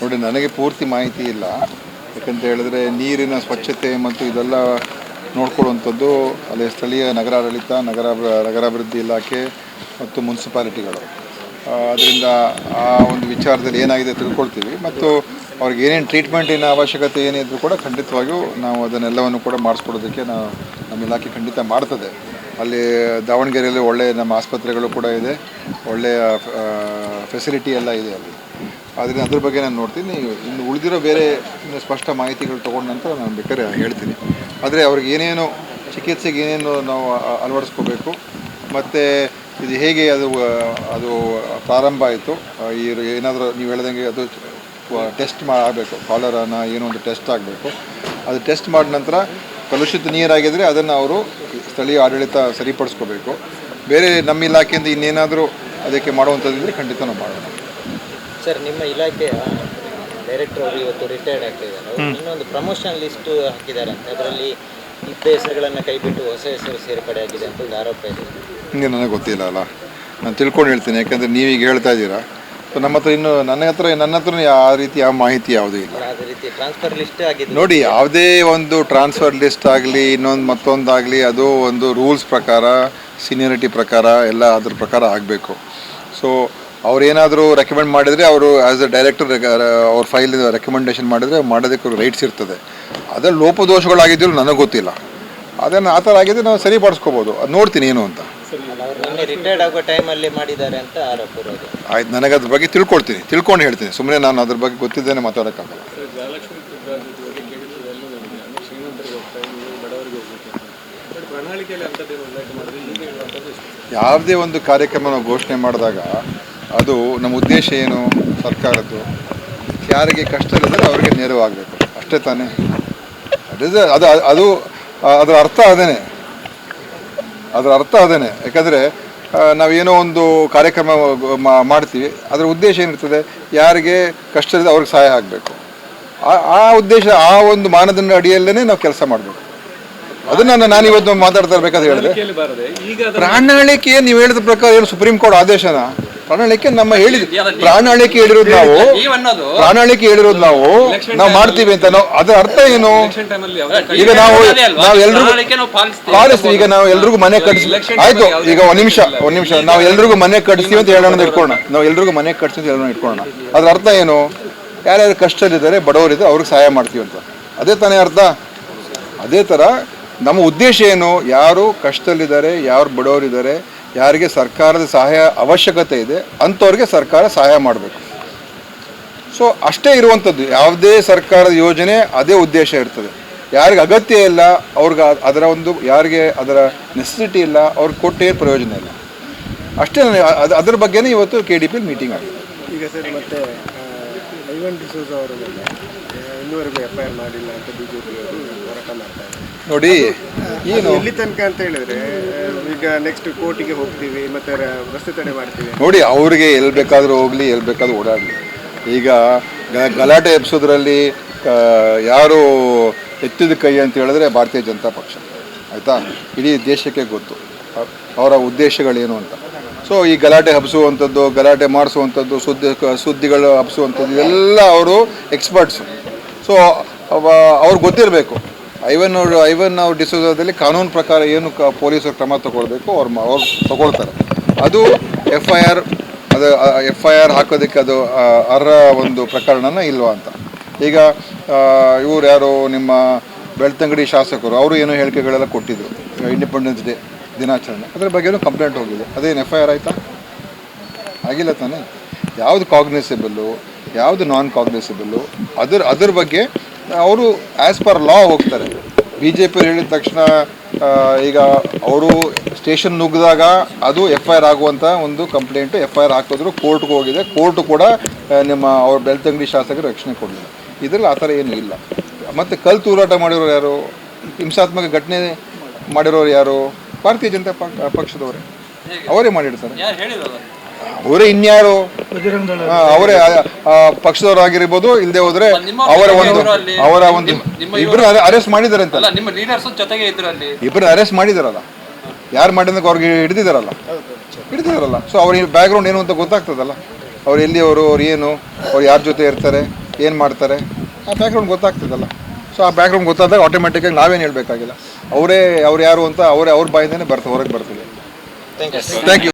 ನೋಡಿ, ನನಗೆ ಪೂರ್ತಿ ಮಾಹಿತಿ ಇಲ್ಲ. ಯಾಕಂತ ಹೇಳಿದ್ರೆ ನೀರಿನ ಸ್ವಚ್ಛತೆ ಮತ್ತು ಇದೆಲ್ಲ ನೋಡ್ಕೊಳ್ಳುವಂಥದ್ದು ಅಲ್ಲಿ ಸ್ಥಳೀಯ ನಗರಾಡಳಿತ, ನಗರ, ನಗರಾಭಿವೃದ್ಧಿ ಇಲಾಖೆ ಮತ್ತು ಮುನ್ಸಿಪಾಲಿಟಿಗಳು. ಅದರಿಂದ ಆ ಒಂದು ವಿಚಾರದಲ್ಲಿ ಏನಾಗಿದೆ ತಿಳ್ಕೊಳ್ತೀವಿ. ಮತ್ತು ಅವ್ರಿಗೆ ಏನೇನು ಟ್ರೀಟ್ಮೆಂಟಿನ ಅವಶ್ಯಕತೆ ಏನಿದ್ರು ಕೂಡ ಖಂಡಿತವಾಗಿಯೂ ನಾವು ಅದನ್ನೆಲ್ಲವನ್ನು ಕೂಡ ಮಾಡಿಸ್ಕೊಡೋದಕ್ಕೆ ನಾವು ನಮ್ಮ ಇಲಾಖೆ ಖಂಡಿತ ಮಾಡ್ತದೆ. ಅಲ್ಲಿ ದಾವಣಗೆರೆಯಲ್ಲಿ ಒಳ್ಳೆಯ ನಮ್ಮ ಆಸ್ಪತ್ರೆಗಳು ಕೂಡ ಇದೆ. ಒಳ್ಳೆಯ ಫೆಸಿಲಿಟಿ ಎಲ್ಲ ಇದೆ ಅಲ್ಲಿ. ಆದ್ದರಿಂದ ಅದ್ರ ಬಗ್ಗೆ ನಾನು ನೋಡ್ತೀನಿ. ಇನ್ನು ಉಳಿದಿರೋ ಬೇರೆ ಸ್ಪಷ್ಟ ಮಾಹಿತಿಗಳು ತೊಗೊಂಡ ನಂತರ ನಾನು ಬೇಕಾದ್ರೆ ಹೇಳ್ತೀನಿ. ಆದರೆ ಅವ್ರಿಗೆ ಏನೇನು ಚಿಕಿತ್ಸೆಗೆ ಏನೇನು ನಾವು ಅಳವಡಿಸ್ಕೋಬೇಕು. ಮತ್ತು ಇದು ಹೇಗೆ ಅದು ಅದು ಪ್ರಾರಂಭ ಆಯಿತು ಈ ಏನಾದರೂ ನೀವು ಹೇಳ್ದಂಗೆ ಅದು ಟೆಸ್ಟ್ ಮಾಡಬೇಕು ಕಾಲರನ್ನು ಏನೋ ಒಂದು ಟೆಸ್ಟ್ ಆಗಬೇಕು. ಅದು ಟೆಸ್ಟ್ ಮಾಡಿದ ನಂತರ ಕಲುಷಿತ ನೀರಾಗಿದ್ದರೆ ಅದನ್ನು ಅವರು ಸ್ಥಳೀಯ ಆಡಳಿತ ಸರಿಪಡಿಸ್ಕೋಬೇಕು. ಬೇರೆ ನಮ್ಮ ಇಲಾಖೆಯಿಂದ ಇನ್ನೇನಾದರೂ ಅದಕ್ಕೆ ಮಾಡುವಂಥದ್ದಿದ್ರೆ ಖಂಡಿತ ನಾವು ಮಾಡೋಣ. ಸರ್ ನಿಮ್ಮ ಇಲಾಖೆಯ ಡೈರೆಕ್ಟರ್ ಅವರು ಇವತ್ತು ರಿಟೈರ್ಡ್ ಆಗ್ತಿದ್ದಾರೆ. ಅವರು ಇನ್ನೊಂದು ಪ್ರಮೋಷನ್ ಲಿಸ್ಟ್ ಹಾಕಿದ್ದಾರೆ ಅಂತ ಅದರಲ್ಲಿ ಇದ್ದ ಹೆಸರುಗಳನ್ನು ಕೈಬಿಟ್ಟು ಹೊಸ ಹೆಸರು ಸೇರ್ಪಡೆ ಆಗಿದೆ ಅಂತ ಒಂದು ಆರೋಪ ಇದೆ. ಹಿಂಗೆ ನನಗೆ ಗೊತ್ತಿಲ್ಲ ಅಲ್ಲ. ನಾನು ತಿಳ್ಕೊಂಡು ಹೇಳ್ತೀನಿ ಯಾಕಂದರೆ ನೀವೀಗ ಹೇಳ್ತಾ ಇದ್ದೀರಾ. ಸೊ ನಮ್ಮ ಹತ್ರ ಇನ್ನು ನನ್ನ ಹತ್ರ ನನ್ನ ಹತ್ರ ಆ ರೀತಿ ಆ ಮಾಹಿತಿ ಯಾವುದೂ ಇಲ್ಲ. ಅದೇ ರೀತಿ ಟ್ರಾನ್ಸ್ಫರ್ ಲಿಸ್ಟ್ ಆಗಿದೆ ನೋಡಿ ಯಾವುದೇ ಒಂದು ಟ್ರಾನ್ಸ್ಫರ್ ಲಿಸ್ಟ್ ಆಗಲಿ ಇನ್ನೊಂದು ಮತ್ತೊಂದಾಗಲಿ ಅದು ಒಂದು ರೂಲ್ಸ್ ಪ್ರಕಾರ ಸೀನಿಯರಿಟಿ ಪ್ರಕಾರ ಎಲ್ಲ ಅದ್ರ ಪ್ರಕಾರ ಆಗಬೇಕು. ಸೊ ಅವ್ರೇನಾದರೂ ರೆಕಮೆಂಡ್ ಮಾಡಿದರೆ ಅವರು ಆ್ಯಸ್ ಅ ಡೈರೆಕ್ಟರ್ ಅವ್ರ ಫೈಲ್ ರೆಕಮೆಂಡೇಶನ್ ಮಾಡಿದರೆ ಮಾಡೋದಕ್ಕೆ ರೈಟ್ಸ್ ಇರ್ತದೆ. ಅದರಲ್ಲಿ ಲೋಪದೋಷಗಳಾಗಿದ್ದರೂ ನನಗೆ ಗೊತ್ತಿಲ್ಲ. ಅದನ್ನು ಆ ಥರ ಆಗಿದ್ದರೆ ನಾವು ಸರಿಪಡಿಸ್ಕೋಬೋದು. ಅದು ನೋಡ್ತೀನಿ ಏನು ಅಂತ. ಅವರು ನಿನ್ನೆ ರಿಟೈರ್ಡ್ ಆಗೋ ಟೈಮಲ್ಲಿ ಮಾಡಿದ್ದಾರೆ ಅಂತ ಆರೋಪ ಇರೋದು. ಆಯ್ತು ನನಗೆ ಅದ್ರ ಬಗ್ಗೆ ತಿಳ್ಕೊಳ್ತೀನಿ ತಿಳ್ಕೊಂಡು ಹೇಳ್ತೀನಿ. ಸುಮ್ಮನೆ ನಾನು ಅದ್ರ ಬಗ್ಗೆ ಗೊತ್ತಿದ್ದೇನೆ ಮಾತಾಡೋಕ್ಕಾಗಲ್ಲ. ಯಾವುದೇ ಒಂದು ಕಾರ್ಯಕ್ರಮ ನಾವು ಘೋಷಣೆ ಮಾಡಿದಾಗ ಅದು ನಮ್ಮ ಉದ್ದೇಶ ಏನು? ಸರ್ಕಾರದ್ದು. ಯಾರಿಗೆ ಕಷ್ಟ ಇಲ್ಲದ್ರೆ ಅವರಿಗೆ ನೆರವಾಗಬೇಕು. ಅಷ್ಟೇ ತಾನೇ. ಅದು ಅದು ಅದು, ಅದರ ಅರ್ಥ ಅದೇನೆ. ಅದರ ಅರ್ಥ ಅದೇನೆ. ಯಾಕಂದರೆ ನಾವೇನೋ ಒಂದು ಕಾರ್ಯಕ್ರಮ ಮಾಡ್ತೀವಿ. ಅದರ ಉದ್ದೇಶ ಏನಿರ್ತದೆ? ಯಾರಿಗೆ ಕಷ್ಟ ಇದೆ ಅವ್ರಿಗೆ ಸಹಾಯ ಆಗಬೇಕು. ಆ ಉದ್ದೇಶ, ಆ ಒಂದು ಮಾನದಂಡ ಅಡಿಯಲ್ಲೇ ನಾವು ಕೆಲಸ ಮಾಡಬೇಕು. ಅದನ್ನು ನಾನು ಇವತ್ತು ಮಾತಾಡ್ತಾ ಇರ್ಬೇಕಾದ್ರೆ ಹೇಳಿದೆ. ಪ್ರಣಾಳಿಕೆ ನೀವು ಹೇಳಿದ ಪ್ರಕಾರ ಏನು ಸುಪ್ರೀಂ ಕೋರ್ಟ್ ಆದೇಶನ? ಪ್ರಾಣಾಳಿಕೆ ನಮ್ಮ ಹೇಳಿದ್ರು ಪ್ರಾಣಾಳಿಕೆ ಹೇಳಿರೋದು ನಾವು. ಪ್ರಾಣಾಳಿಕೆ ಹೇಳಿರೋದು ನಾವು. ನಾವು ಮಾಡ್ತೀವಿ ಅಂತ ನಾವು ಅದರ ಅರ್ಥ ಏನು? ಈಗ ನಾವು ನಾವು ಎಲ್ರಿಗೂ ಪಾಲಿಸ್ತೀವಿ. ಈಗ ನಾವು ಎಲ್ರಿಗೂ ಮನೆ ಕಟ್ಸಿ ಆಯ್ತು ಈಗ ಒಂದ್ ನಿಮಿಷ ಒಂದ್ ನಿಮಿಷ. ನಾವು ಎಲ್ರಿಗೂ ಮನೆ ಕಟ್ಸ್ತೀವಿ ಅಂತ ಹೇಳೋಣ ಇಟ್ಕೊಳ್ಳೋಣ. ನಾವು ಎಲ್ರಿಗೂ ಮನೆ ಕಟ್ಸ್ತೀವಿ ಅಂತ ಹೇಳೋಣ ಇಟ್ಕೊಳ್ಳೋಣ. ಅದ್ರ ಅರ್ಥ ಏನು? ಯಾರ್ಯಾರು ಕಷ್ಟದಲ್ಲಿದ್ದಾರೆ ಬಡವರಿದ್ದಾರೆ ಅವ್ರಿಗೆ ಸಹಾಯ ಮಾಡ್ತೀವಿ ಅಂತ. ಅದೇ ತಾನೇ ಅರ್ಥ? ಅದೇ ಥರ ನಮ್ಮ ಉದ್ದೇಶ ಏನು? ಯಾರು ಕಷ್ಟದಲ್ಲಿದ್ದಾರೆ, ಯಾರು ಬಡವರಿದ್ದಾರೆ, ಯಾರಿಗೆ ಸರ್ಕಾರದ ಸಹಾಯ ಅವಶ್ಯಕತೆ ಇದೆ, ಅಂಥವ್ರಿಗೆ ಸರ್ಕಾರ ಸಹಾಯ ಮಾಡಬೇಕು. ಸೊ ಅಷ್ಟೇ ಇರುವಂಥದ್ದು. ಯಾವುದೇ ಸರ್ಕಾರದ ಯೋಜನೆ ಅದೇ ಉದ್ದೇಶ ಇರ್ತದೆ. ಯಾರಿಗೆ ಅಗತ್ಯ ಇಲ್ಲ, ಅವ್ರಿಗೆ ಅದರ ಒಂದು, ಯಾರಿಗೆ ಅದರ ನೆಸೆಸಿಟಿ ಇಲ್ಲ, ಅವ್ರಿಗೆ ಕೊಟ್ಟೇ ಪ್ರಯೋಜನ ಇಲ್ಲ. ಅಷ್ಟೇ ನನಗೆ ಅ- ಅದ್ರ ಬಗ್ಗೆನೇ ಇವತ್ತು ಕೆ ಡಿ ಪಿ ಮೀಟಿಂಗ್ ಆಗಿದೆ. ಈಗ ಸರ್ ಮತ್ತೆ ಐವನ್ ಡಿಸೋಸ್ ಅವರ ಇನ್ನೂವರೆಗೂ ಎಫ್ ಐ ಆರ್ ಮಾಡಿಲ್ಲ ಅಂತ ಬಿ ಜೆ ಪಿಯವರು ಹೋರಾಟ ಮಾಡ್ತಾ ಇದ್ದಾರೆ. ನೋಡಿ ಏನು? ಎಲ್ಲಿ ತನಕ ಅಂತ ಹೇಳಿದ್ರೆ ಈಗ ನೆಕ್ಸ್ಟ್ ಕೋರ್ಟಿಗೆ ಹೋಗ್ತೀವಿ ಮತ್ತೆ ರಸ್ತೆ ತಡೆ ಮಾಡ್ತೀವಿ. ನೋಡಿ ಅವ್ರಿಗೆ ಎಲ್ಲಿ ಬೇಕಾದರೂ ಹೋಗಲಿ ಎಲ್ಲಿ ಬೇಕಾದ್ರೂ ಓಡಾಡಲಿ. ಈಗ ಗಲಾಟೆ ಎಬ್ಸೋದ್ರಲ್ಲಿ ಯಾರು ಎತ್ತಿದ ಕೈ ಅಂತ ಹೇಳಿದ್ರೆ ಭಾರತೀಯ ಜನತಾ ಪಕ್ಷ. ಆಯಿತಾ? ಇಡೀ ದೇಶಕ್ಕೆ ಗೊತ್ತು. ಅವರ ಉದ್ದೇಶಗಳೇನು ಅಂತ. ಸೊ ಈ ಗಲಾಟೆ ಹಬ್ಸುವಂಥದ್ದು ಗಲಾಟೆ ಮಾಡಿಸುವಂಥದ್ದು ಸುದ್ದಿ ಸುದ್ದಿಗಳು ಹಬ್ಸುವಂಥದ್ದು ಇದೆಲ್ಲ ಅವರು ಎಕ್ಸ್ಪರ್ಟ್ಸು ಸೊ ಅವ್ರಿಗೆ ಗೊತ್ತಿರಬೇಕು. ಐವನ್ ಅವ್ರು ಐವನ್ ಅವ್ರ ಡಿಸೋಸದಲ್ಲಿ ಕಾನೂನು ಪ್ರಕಾರ ಏನು ಕ ಪೊಲೀಸರು ಕ್ರಮ ತಗೊಳ್ಬೇಕು, ಅವ್ರು ಅವ್ರು ತಗೊಳ್ತಾರೆ. ಅದು ಎಫ್ ಐ ಆರ್ ಅದು ಎಫ್ ಐ ಆರ್ ಹಾಕೋದಕ್ಕೆ ಅದು ಅರ್ಹ ಒಂದು ಪ್ರಕರಣನ ಇಲ್ವಾ ಅಂತ. ಈಗ ಇವ್ರು ಯಾರು ನಿಮ್ಮ ಬೆಳ್ತಂಗಡಿ ಶಾಸಕರು, ಅವರು ಏನೋ ಹೇಳಿಕೆಗಳೆಲ್ಲ ಕೊಟ್ಟಿದ್ರು ಇಂಡಿಪೆಂಡೆನ್ಸ್ ಡೇ ದಿನಾಚರಣೆ, ಅದ್ರ ಬಗ್ಗೆನೂ ಕಂಪ್ಲೇಂಟ್ ಹೋಗಿದೆ. ಅದೇನು ಎಫ್ ಐ ಆರ್ ಆಯಿತಾ? ಆಗಿಲ್ಲ ತಾನೇ? ಯಾವುದು ಕಾಗ್ನಿಸಿಬಲ್ಲು ಯಾವುದು ನಾನ್ ಕಾಂಗ್ರೆಸಿಬಲ್ಲು ಅದರ ಅದ್ರ ಬಗ್ಗೆ ಅವರು ಆ್ಯಸ್ ಪರ್ ಲಾ ಹೋಗ್ತಾರೆ. ಬಿ ಜೆ ಪಿ ಹೇಳಿದ ತಕ್ಷಣ ಈಗ ಅವರು ಸ್ಟೇಷನ್ ನುಗ್ಗಿದಾಗ ಅದು ಎಫ್ ಐ ಆರ್ ಆಗುವಂಥ ಒಂದು ಕಂಪ್ಲೇಂಟು ಎಫ್ ಐ ಆರ್ ಹಾಕಿದ್ರು ಕೋರ್ಟ್ಗೆ ಹೋಗಿದೆ. ಕೋರ್ಟು ಕೂಡ ನಿಮ್ಮ ಅವ್ರ ಬೆಳ್ತಂಗಡಿ ಶಾಸಕರು ರಕ್ಷಣೆ ಕೊಡಲಿಲ್ಲ. ಇದರಲ್ಲಿ ಆ ಥರ ಏನೂ ಇಲ್ಲ. ಮತ್ತು ಕಲ್ ತೂರಾಟ ಮಾಡಿರೋರು ಯಾರು? ಹಿಂಸಾತ್ಮಕ ಘಟನೆ ಮಾಡಿರೋರು ಯಾರು? ಭಾರತೀಯ ಜನತಾ ಪಕ್ಷ ಪಕ್ಷದವರೇ. ಅವರೇ ಮಾಡಿರ್ತಾರೆ. ಅವರೇ ಇನ್ಯಾರು? ಅವರೇ ಪಕ್ಷದವರಾಗಿರ್ಬೋದು ಇಲ್ಲದೆ ಹೋದ್ರೆ ಅವರ ಒಂದು ಅವರ ಒಂದು ಇಬ್ಬರು ಅರೆಸ್ಟ್ ಮಾಡಿದಾರೆ ಅಂತ ಇಬ್ರು ನಿಮ್ಮ ಲೀಡರ್ಸ್ ಜೊತೆಗೆ ಇದ್ರು ಅಲ್ಲಿ. ಇಬ್ಬರು ಅರೆಸ್ಟ್ ಮಾಡಿದಾರಲ್ಲ. ಯಾರು ಮಾಡಿದ ಅವ್ರಿಗೆ ಹಿಡಿದಿದಾರಲ್ಲ. ಹಿಡಿದಿದಾರಲ್ಲ. ಸೊ ಅವ್ರ ಬ್ಯಾಕ್ಗ್ರೌಂಡ್ ಏನು ಅಂತ ಗೊತ್ತಾಗ್ತದಲ್ಲ. ಅವ್ರು ಎಲ್ಲಿ ಅವರು ಅವ್ರು ಏನು ಅವ್ರು ಯಾರ ಜೊತೆ ಇರ್ತಾರೆ ಏನು ಮಾಡ್ತಾರೆ ಆ ಬ್ಯಾಕ್ಗ್ರೌಂಡ್ ಗೊತ್ತಾಗ್ತದಲ್ಲ. ಸೊ ಆ ಬ್ಯಾಕ್ಗ್ರೌಂಡ್ ಗೊತ್ತಾದಾಗ ಆಟೋಮೆಟಿಕ್ಕಾಗಿ ನಾವೇನು ಹೇಳಬೇಕಾಗಿಲ್ಲ. ಅವರೇ ಅವ್ರು ಯಾರು ಅಂತ ಅವರೇ ಅವ್ರ ಬಾಯಿಂದನೇ ಬರ್ತಾರೆ ಹೊರಗೆ ಬರ್ತದೆ. Thank you thank you